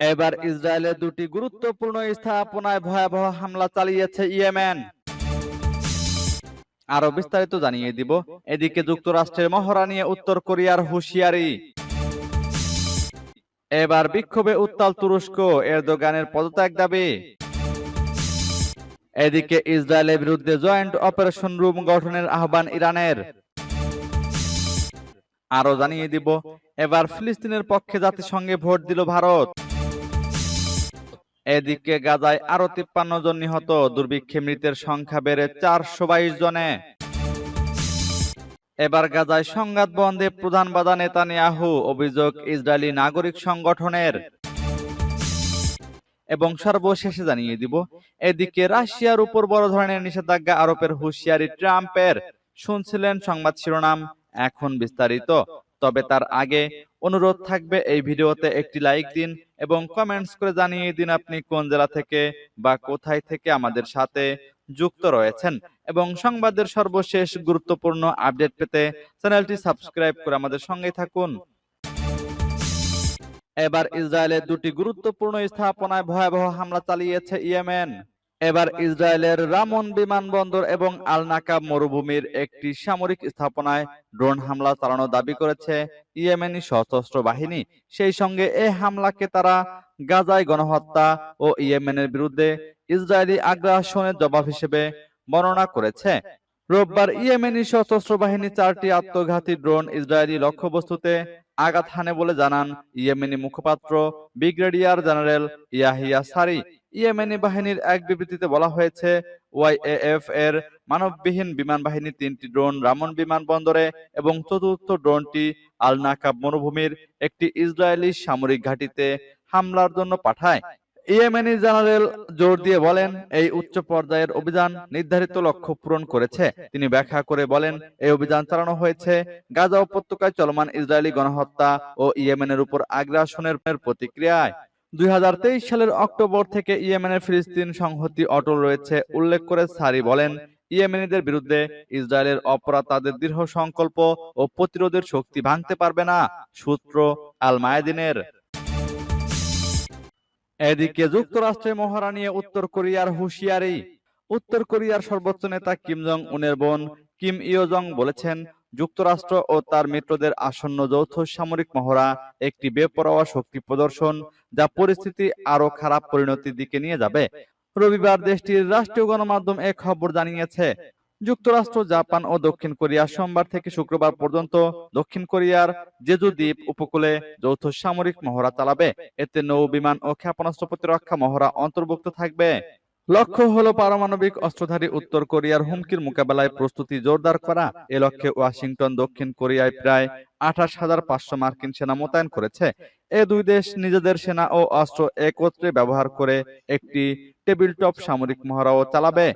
এবার ইসরায়েলের দুটি গুরুত্বপূর্ণ স্থাপনায় ভয়াবহ হামলা চালিয়েছে ইয়েমেন। আরও বিস্তারিত জানিয়ে দিব। এদিকে যুক্তরাষ্ট্রের মহড়া নিয়ে উত্তর কোরিয়ার হুঁশিয়ারি। এবার বিক্ষোভে উত্তাল তুরস্ক। এরদোগানের পদত্যাগ দাবি। এদিকে ইসরায়েলের বিরুদ্ধে জয়েন্ট অপারেশন রুম গঠনের আহ্বান ইরানের। আরও জানিয়ে দিব। এবার ফিলিস্তিনের পক্ষে জাতিসংঘে ভোট দিল ভারত। এদিকে গাজায় আরও তিপ্পান্ন জন নিহত, দুর্ভিক্ষে মৃতের সংখ্যা বেড়ে চারশো বাইশ জনে। এবার গাজায় সংঘাত বন্ধে প্রধান বাধা নেতানিয়াহু, অভিযোগ ইসরায়েলি নাগরিক সংগঠনের। এবং সর্বশেষে জানিয়ে দিব, এদিকে রাশিয়ার উপর বড় ধরনের নিষেধাজ্ঞা আরোপের হুঁশিয়ারি ট্রাম্পের, শুনছিলেন সংবাদ শিরোনাম, এখন বিস্তারিত। তবে তার আগে অনুরোধ থাকবে এই ভিডিওতে একটি লাইক দিন এবং কমেন্টস করে জানিয়ে দিন আপনি কোন জেলা থেকে বা কোথায় থেকে আমাদের সাথে যুক্ত রয়েছেন। এবং সংবাদের সর্বশেষ গুরুত্বপূর্ণ আপডেট পেতে চ্যানেলটি সাবস্ক্রাইব করে আমাদের সঙ্গে থাকুন। এবার ইসরায়েলের দুটি গুরুত্বপূর্ণ স্থাপনায় ভয়াবহ হামলা চালিয়েছে ইয়েমেন। এবার ইসরায়েলের রামন বিমানবন্দর এবং আল নাকাব মরুভূমির একটি সামরিক স্থাপনায় ড্রোন হামলা চালানোর দাবি করেছে ইয়েমেনি সশস্ত্র বাহিনী। সেই সঙ্গে এ হামলাকে তারা গাজায় গণহত্যা ও ইয়েমেনের বিরুদ্ধে ইসরায়েলি আগ্রাসনের জবাব হিসেবে বর্ণনা করেছে। রোববার ইয়েমেনি সশস্ত্র বাহিনী চারটি আত্মঘাতী ড্রোন ইসরায়েলি লক্ষ্যবস্তুতে আঘাত হানে বলে জানান ইয়েমেনি মুখপাত্র ব্রিগেডিয়ার জেনারেল ইয়াহিয়া সারি। ইয়েমেনি বাহিনীর এক বিবৃতিতে বলা হয়েছে, ওয়াইএএফ এর মানববিহীন বিমান বাহিনী তিনটি ড্রোন রামন বিমানবন্দরে এবং চতুর্থ ড্রোনটি আল নাকাব মরুভূমির একটি ইসরায়েলি সামরিক ঘাঁটিতে হামলার জন্য পাঠায়। ইয়েমেনি জেনারেল জোর দিয়ে বলেন, এই উচ্চ পর্যায়ের অভিযান নির্ধারিত লক্ষ্য পূরণ করেছে। তিনি ব্যাখ্যা করে বলেন, এই অভিযান চালানো হয়েছে গাজা উপত্যকায় চলমান ইসরায়েলি গণহত্যা ও ইয়েমেনের উপর আগ্রাসনের প্রতিক্রিয়ায়। দুই হাজার তেইশ সালের অক্টোবর থেকে ইয়েমেনের ফিলিস্তিন সংহতি অটল রয়েছে। উল্লেখ করে সারি বলেন, ইয়েমেনিদের বিরুদ্ধে ইসরায়েলের অপরাধ তাদের দৃঢ় সংকল্প ও প্রতিরোধের শক্তি ভাঙতে পারবে না। সূত্র আল মায়াদিনের এদিকে যুক্তরাষ্ট্রের মহড়া নিয়ে উত্তর কোরিয়ার হুঁশিয়ারি। উত্তর কোরিয়ার সর্বোচ্চ নেতা কিম জং উনের বোন কিম ইয় জং বলেছেন যুক্তরাষ্ট্র ও তার মিত্রদের আসন্ন যৌথ সামরিক মহড়া একটি বেপরোয়া শক্তি প্রদর্শন যা পরিস্থিতি আরও খারাপ পরিণতির দিকে নিয়ে যাবে। রবিবার দেশটির রাষ্ট্রীয় গণমাধ্যম এ খবর জানিয়েছে যুক্তরাষ্ট্র, জাপান ও দক্ষিণ কোরিয়া সোমবার থেকে শুক্রবার পর্যন্ত দক্ষিণ কোরিয়ার জেজু দ্বীপ উপকূলে যৌথ সামরিক মহড়া চালাবে। এতে নৌ বিমান ও ক্ষেপণাস্ত্র প্রতিরক্ষা মহড়া অন্তর্ভুক্ত থাকবে। লক্ষ্য হলো পারমাণবিক অস্ত্রধারী উত্তর কোরিয়ার হুমকির মোকাবেলায় প্রস্তুতি জোরদার করা। এ লক্ষ্যে ওয়াশিংটন, দক্ষিণ কোরিয়ায় প্রায় আঠাশ হাজার পাঁচশো মার্কিন সেনা মোতায়েন করেছে। এ দুই দেশ নিজেদের সেনা ও অস্ত্র একত্রে ব্যবহার করে একটি টেবিল টপ সামরিক মহড়াও চালাবে।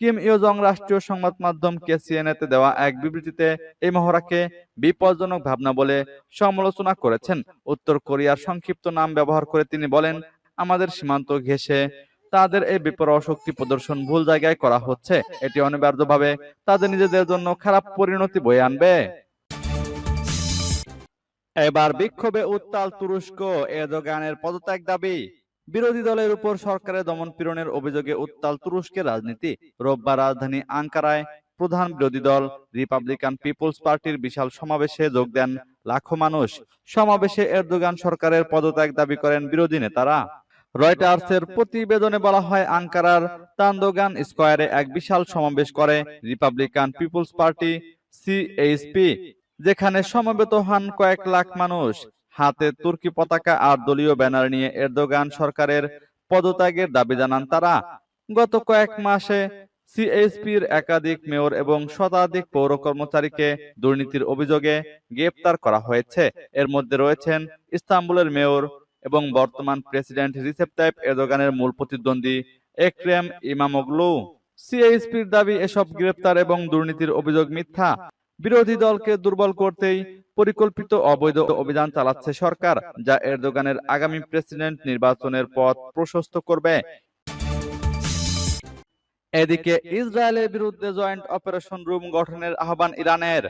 কিম ইয়জং রাষ্ট্রীয় সংবাদ মাধ্যম কেসিএনএতে দেওয়া এক বিবৃতিতে এই মহড়াকে বিপজ্জনক ভাবনা বলে সমালোচনা করেছেন। উত্তর কোরিয়ার সংক্ষিপ্ত নাম ব্যবহার করে তিনি বলেন, আমাদের সীমান্ত ঘেঁষে তাদের এই বিপরোয়া শক্তি প্রদর্শন ভুল জায়গায় করা হচ্ছে। এটি অনিবার্যভাবে তাদের নিজেদের জন্য খারাপ পরিণতি বয়ে আনবে। এবার বিক্ষোভে উত্তাল তুরস্ক, এরদোগানের পদত্যাগ দাবি। বিরোধী দলের উপর সরকারের দমন পীড়নের অভিযোগে উত্তাল তুরস্কের রাজনীতি। রোববার রাজধানী আঙ্কারায় প্রধান বিরোধী দল রিপাবলিকান পিপলস পার্টির বিশাল সমাবেশে যোগ দেন লাখো মানুষ। সমাবেশে এরদোগান সরকারের পদত্যাগ দাবি করেন বিরোধী নেতারা। রয়টার্সের প্রতিবেদনে বলা হয়, আঙ্কারার তান্দোগান স্কোয়ারে এক বিশাল সমাবেশ করে রিপাবলিকান পিপলস পার্টি, সিএইচপি, যেখানে সমবেত হন কয়েক লাখ মানুষ। হাতে তুর্কি পতাকা আর দলীয় ব্যানার নিয়ে এরদোগান সরকারের পদত্যাগের দাবি জানান তারা। গত কয়েক মাসে সিএসপির একাধিক মেয়র এবং শতাধিক পৌর কর্মচারীকে দুর্নীতির অভিযোগে গ্রেপ্তার করা হয়েছে। এর মধ্যে রয়েছেন ইস্তাম্বুলের মেয়র এবং বর্তমান প্রেসিডেন্ট রিসেপ তাইপ এরদোগানের মূল প্রতিদ্বন্দ্বী একরেম ইমামোগলু। সিএসপির দাবি এসব গ্রেপ্তার এবং দুর্নীতির অভিযোগ মিথ্যা। বিরোধী দলকে দুর্বল করতেই পরিকল্পিত অবৈধ অভিযান চালাচ্ছে সরকার, যা এরদোগানের আগামী প্রেসিডেন্ট নির্বাচনের পথ প্রশস্ত করবে। এদিকে ইসরায়েলের বিরুদ্ধে জয়েন্ট অপারেশন রুম গঠনের আহ্বান ইরানের।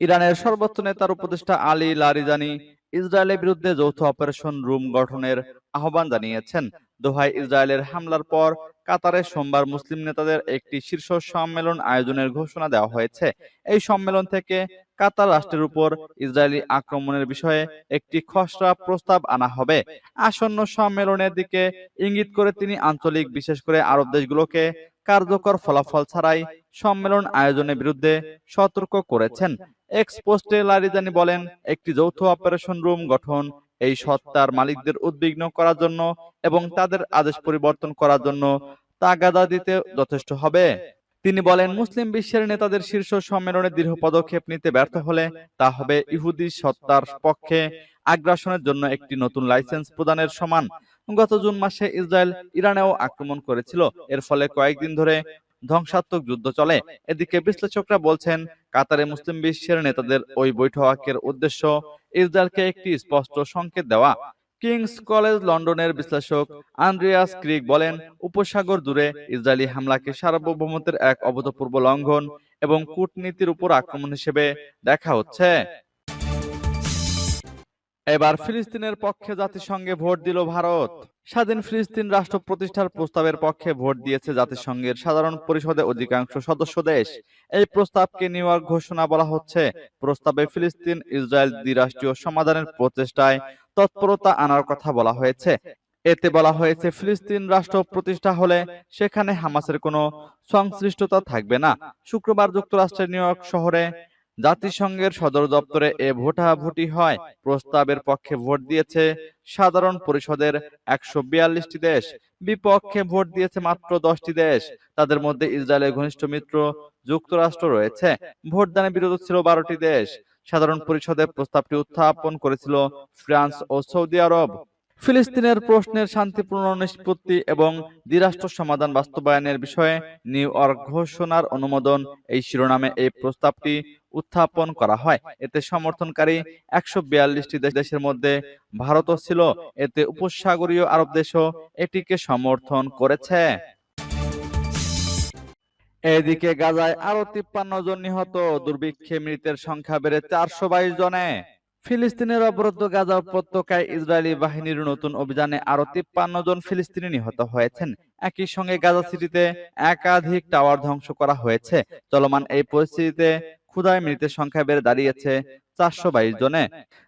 ইরানের সর্বোচ্চ নেতার উপদেষ্টা আলী লারিজানি ইসরায়েলের বিরুদ্ধে যৌথ অপারেশন রুম গঠনের আহ্বান জানিয়েছেন। দোহায় ইসরায়েলের হামলার পর কাতারে সোমবার মুসলিম নেতাদের একটি শীর্ষ সম্মেলন আয়োজনের ঘোষণা দেওয়া হয়েছে। এই সম্মেলন থেকে কাতার রাষ্ট্রের উপর ইসরায়েলি আক্রমণের বিষয়ে একটি খসড়া প্রস্তাব আনা হবে। আসন্ন সম্মেলনের দিকে ইঙ্গিত করে তিনি আঞ্চলিক, বিশেষ করে আরব দেশগুলোকে কার্যকর ফলাফল ছাড়াই সম্মেলন আয়োজনের বিরুদ্ধে সতর্ক করেছেন। এক্স পোস্টে লারিজানি বলেন, একটি যৌথ অপারেশন রুম গঠন, এই সত্তার মালিকদের উদ্বিগ্ন করার জন্য এবং তাদের আদেশ পরিবর্তন করার জন্য তাগাদা দিতে যথেষ্ট হবে। তিনি বলেন, মুসলিম বিশ্বের নেতাদের শীর্ষ সম্মেলনে দৃঢ় পদক্ষেপ নিতে ব্যর্থ হলে তা হবে ইহুদি সত্তার পক্ষে আগ্রাসনের জন্য একটি নতুন লাইসেন্স প্রদানের সমান। গত জুন মাসে ইসরায়েল ইরানেও আক্রমণ করেছিল। এর ফলে কয়েকদিন ধরে ধ্বংসাত্মক যুদ্ধ চলে। এদিকে বিশ্লেষকরা বলছেন, কাতারে মুসলিম বিশ্বের নেতাদের ওই বৈঠকের উদ্দেশ্য ইসরায়েলকে একটি স্পষ্ট সংকেত দেওয়া। কিংস কলেজ লন্ডনের বিশ্লেষক আন্দ্রিয়াস ক্রিক বলেন, উপসাগর জুড়ে ইসরায়েলি হামলাকে সার্বভৌমত্বের এক অভূতপূর্ব লঙ্ঘন এবং কূটনীতির উপর আক্রমণ হিসেবে দেখা হচ্ছে। এবার ফিলিস্তিনের পক্ষে জাতিসংঘে ভোট দিল ভারত। স্বাধীন ফিলিস্তিন রাষ্ট্র প্রতিষ্ঠার প্রস্তাবের পক্ষে ভোট দিয়েছে জাতিসংঘের সাধারণ পরিষদে অধিকাংশ সদস্য দেশ। এই প্রস্তাবকে নিউ ইয়র্ক ঘোষণা বলা হচ্ছে, প্রস্তাবে ফিলিস্তিন ইসরায়েল দ্বিরাষ্ট্রীয় সমাধানের প্রচেষ্টায় তৎপরতা আনার কথা বলা হয়েছে। এতে বলা হয়েছে, ফিলিস্তিন রাষ্ট্র প্রতিষ্ঠা হলে সেখানে হামাসের কোনো সংশ্লিষ্টতা থাকবে না। শুক্রবার যুক্তরাষ্ট্রের নিউ ইয়র্ক শহরে জাতিসংঘের সদর দপ্তরে এ ভোটাভুটি হয়। প্রস্তাবের পক্ষে ভোট দিয়েছে সাধারণ পরিষদের একশো বিয়াল্লিশটি দেশ। বিপক্ষে ভোট দিয়েছে মাত্র দশটি দেশ। তাদের মধ্যে ইসরায়েলের ঘনিষ্ঠ মিত্র যুক্তরাষ্ট্র রয়েছে। ভোটদানে বিরোধ ছিল বারোটি দেশ। সাধারণ পরিষদে প্রস্তাবটি উত্থাপন করেছিল ফ্রান্স ও সৌদি আরব। ফিলিস্তিনের প্রশ্নের শান্তিপূর্ণ নিষ্পত্তি এবং দ্বিরাষ্ট্র সমাধান বাস্তবায়নের বিষয়ে নিউ ইয়র্ক ঘোষণার অনুমোদন এই শিরোনামে এই প্রস্তাবটি উত্থাপন করা হয়। এতে সমর্থনকারী একশো বিয়াল্লিশটি দেশের মধ্যে ভারতও ছিল। এতে উপসাগরীয় আরব দেশও এটিকে সমর্থন করেছে। এদিকে গাজায় আরও তিপ্পান্ন জন নিহত। দুর্ভিক্ষে মৃতের সংখ্যা বেড়ে চারশো বাইশ জনে। ফিলিস্তিনের অবরুদ্ধ গাজা উপত্যকায় ইসরায়েলি বাহিনীর নতুন অভিযানে আরও তিপ্পান্ন জন ফিলিস্তিনি নিহত হয়েছেন। একই সঙ্গে গাজা সিটিতে একাধিক টাওয়ার ধ্বংস করা হয়েছে। চলমান এই পরিস্থিতিতে ক্ষুধায় মৃতের সংখ্যা বেড়ে দাঁড়িয়েছে চারশো বাইশ জনে।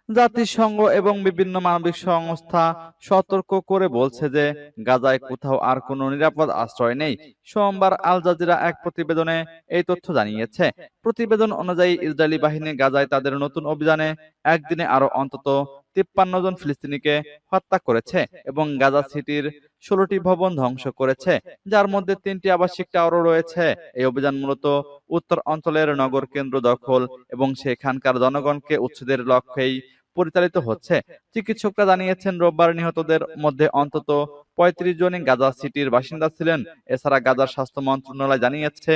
জাতিসংঘ এবং বিভিন্ন মানবিক সংস্থা সতর্ক করে বলছে যে গাজায় কোথাও আর কোনো নিরাপদ আশ্রয় নেই। সোমবার আল জাজিরা এক প্রতিবেদনে এই তথ্য জানিয়েছে। প্রতিবেদন অনুযায়ী ইসরায়েলি বাহিনী গাজায় তাদের নতুন অভিযানে একদিনে আরও অন্তত তিপ্পান্ন জন ফিলিস্তিনিকে হত্যা করেছে এবং গাজা সিটির ষোলোটি ভবন ধ্বংস করেছে যার মধ্যে তিনটি আবাসিক টাওয়ারও রয়েছে। এই অভিযান মূলত উত্তর অঞ্চলের নগর কেন্দ্র দখল এবং সেখানকার জনগণকে উচ্ছেদের লক্ষ্যেই পরিচালিত হচ্ছে। চিকিৎসকরা জানিয়েছেন রোববার নিহতদের মধ্যে অন্তত পঁয়ত্রিশ জনই গাজা সিটির বাসিন্দা ছিলেন। এছাড়া গাজার স্বাস্থ্য মন্ত্রণালয় জানিয়েছে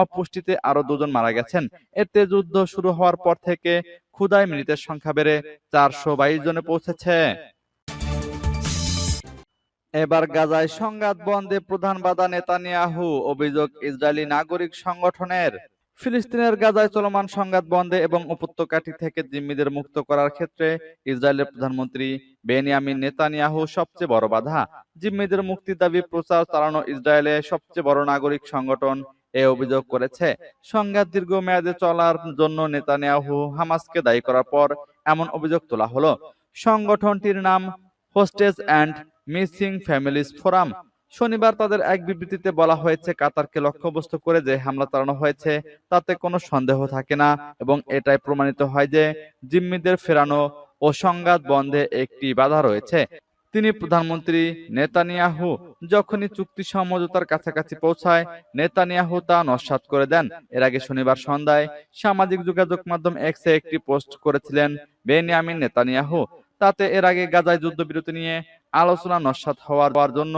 অপুষ্টিতে আরও দুজন মারা গেছেন। এতে যুদ্ধ শুরু হওয়ার পর থেকে ক্ষুদায় মৃতের সংখ্যা বেড়ে চারশো বাইশ জনে পৌঁছেছে। এবার গাজায় সংঘাত বন্ধে প্রধান বাধা নেতানিয়াহু, অভিযোগ ইসরায়েলি নাগরিক সংগঠনের। ফিলিস্তিনের গাজায় চলমান সংঘাত বন্ধে এবং উপত্যকাটি থেকে জিম্মিদের মুক্ত করার ক্ষেত্রে ইসরায়েলের প্রধানমন্ত্রী বেনিয়ামিন নেতানিয়াহু সবচেয়ে বড় বাধা। জিম্মিদের মুক্তির দাবি প্রচার চালানো ইসরায়েলের সবচেয়ে বড় নাগরিক সংগঠন এ অভিযোগ করেছে। সংঘাত দীর্ঘমেয়াদে চলার জন্য নেতানিয়াহু হামাসকে দায়ী করার পর এমন অভিযোগ তোলা হলো। সংগঠনটির নাম hostage and missing families forum. শনিবার তাদের এক বিবৃতিতে বলা হয়েছে, কাতারকে লক্ষ্যবস্তু করে যে হামলা চালানো হয়েছে তাতে কোনো সন্দেহ থাকে না এবং এটাই প্রমাণিত হয় যে জিম্মিদের ফেরানো ও সংঘাত বন্ধে একটি বাধা রয়েছে। তিনি প্রধানমন্ত্রী নেতানিয়াহু যখনই চুক্তি সমঝোতার কাছাকাছি পৌঁছায়, নেতানিয়াহু তা নস্যাৎ করে দেন। এর আগে শনিবার সন্ধ্যায় সামাজিক যোগাযোগ মাধ্যম এক্সে একটি পোস্ট করেছিলেন বেনিয়ামিন নেতানিয়াহু। তাতে এর আগে গাজায় যুদ্ধবিরতি নিয়ে আলোচনা নস্যাৎ হওয়ার জন্য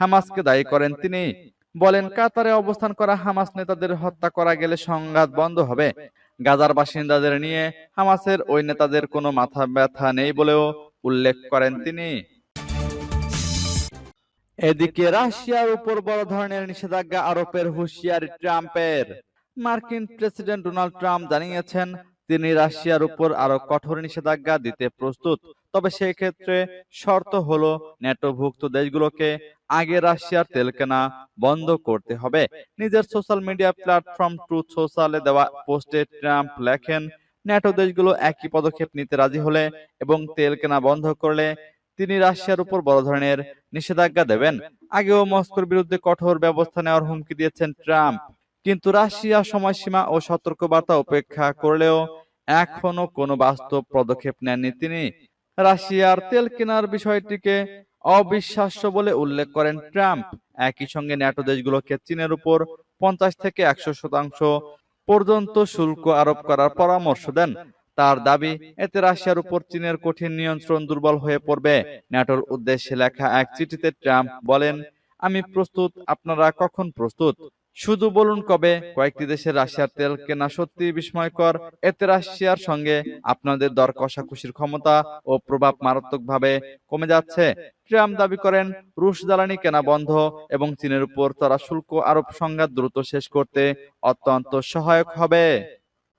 হামাসকে দায়ী করেন তিনি। বলেন, কাতারে অবস্থান করা হামাস নেতাদের হত্যা করা গেলে সংঘাত বন্ধ হবে। গাজার বাসিন্দাদের নিয়ে হামাসের ওই নেতাদের কোনো মাথা ব্যথা নেই বলেও উল্লেখ করেন তিনি। এদিকে রাশিয়ার উপর বড় ধরনের নিষেধাজ্ঞা আরোপের হুঁশিয়ারি ট্রাম্পের। মার্কিন প্রেসিডেন্ট ডোনাল্ড ট্রাম্প জানিয়েছেন, তিনি রাশিয়ার উপর আরও কঠোর নিষেধাজ্ঞা দিতে প্রস্তুত। তবে সেক্ষেত্রে শর্ত হলো ন্যাটোভুক্ত দেশগুলোকে আগে রাশিয়ার তেল কেনা বন্ধ করতে হবে। নিজের সোশ্যাল মিডিয়া প্ল্যাটফর্ম ট্রুথ সোশ্যালে দেওয়া পোস্টে ট্রাম্প লেখেন ন্যাটো দেশগুলো একই পদক্ষেপ নিতে রাজি হলে এবং তেল কেনা বন্ধ করলে তিনি রাশিয়ার উপর বড় ধরনের নিষেধাজ্ঞা দেবেন। আগেও মস্কোর বিরুদ্ধে কঠোর ব্যবস্থা নেওয়ার হুমকি দিয়েছেন ট্রাম্প। কিন্তু রাশিয়া সময়সীমা ও সতর্কবার্তা উপেক্ষা করলেও এখনও কোনো বাস্তব পদক্ষেপ নেননি তিনি। রাশিয়ার তেল কেনার বিষয়টিকে অবিশ্বাস্য বলে উল্লেখ করেন ট্রাম্প। একই সঙ্গে ন্যাটো দেশগুলোকে চীনের উপর পঞ্চাশ থেকে একশো শতাংশ পর্যন্ত শুল্ক আরোপ করার পরামর্শ দেন। তার দাবি, এতে রাশিয়ার উপর চীনের কঠিন নিয়ন্ত্রণ দুর্বল হয়ে পড়বে। ন্যাটোর উদ্দেশ্যে লেখা এক চিঠিতে ট্রাম্প বলেন, আমি প্রস্তুত, আপনারা কখন প্রস্তুত? শুধু বলুন কবে? কয়েকটি দেশের রাশিয়ার তেল কেনা সত্যি বিস্ময়কর। এতে রাশিয়ার সঙ্গে আপনাদের দর কষাকষির ক্ষমতা ও প্রভাব মারাত্মকভাবে কমে যাচ্ছে। ট্রাম্প দাবি করেন, রুশ জ্বালানি কেনা বন্ধ এবং চীনের উপর তারা শুল্ক আরোপ সংঘাত দ্রুত শেষ করতে অত্যন্ত সহায়ক হবে।